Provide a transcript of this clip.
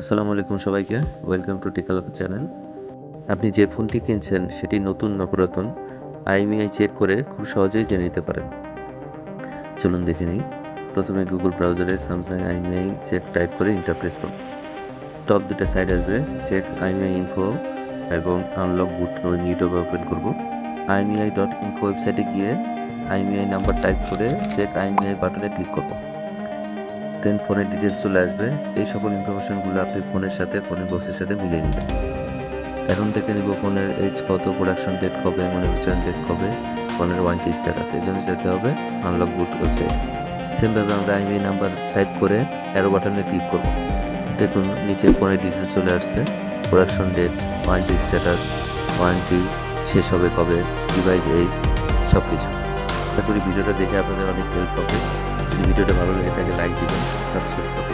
আসসালামু আলাইকুম সবাইকে। ওয়েলকাম টু টিকাল চ্যানেল আপনি যে ফোনটি কিনছেন, সেটি নতুন না পুরাতন আইএমআই চেক করে খুব সহজেই জেনে নিতে পারেন। চলুন দেখে নিই। প্রথমে গুগল ব্রাউজারে স্যামসাং আইএমআই চেক টাইপ করে ইন্টারপ্রেস করুন। টপ দুটো সাইড আসবে চেক আইএমআই ইনফো এবং আনলক বুট ইউটিউবে ওপেন করব। আইএমআই ডট ইনফো ওয়েবসাইটে গিয়ে আইএমআই নাম্বার টাইপ করে চেক আইএমআই বাটনে ক্লিক করব। দেন ফোনের ডিটেলস চলে আসবে। এই সকল ইনফরমেশনগুলো আপনি ফোনের সাথে, ফোনের বক্সের সাথে মিলিয়ে নেবেন। এখন থেকে নিব ফোনের এইচ কত প্রোডাকশন ডেট কবে ম্যানুফ্যাকচারিং ডেট কবে, ফোনের ওয়ারেন্টি স্ট্যাটাস এই জন্য যেতে হবে। আনলক বুট ওয়েবসাইট সেমভাবে আমরা আইমি নাম্বার টাইপ করে অ্যারো বাটনে ক্লিক করব। দেখুন, নিচে ফোনের ডিটেলস চলে আসছে। Production date warranty status warranty শেষ হবে কবে ডিভাইস এইচ সব কিছু আশা করি ভিডিওটা দেখে আপনাদের অনেক হেল্প হবে। যদি ভিডিওটা ভালো লাগে থাকে লাইক দিবেন। সাবস্ক্রাইব করবেন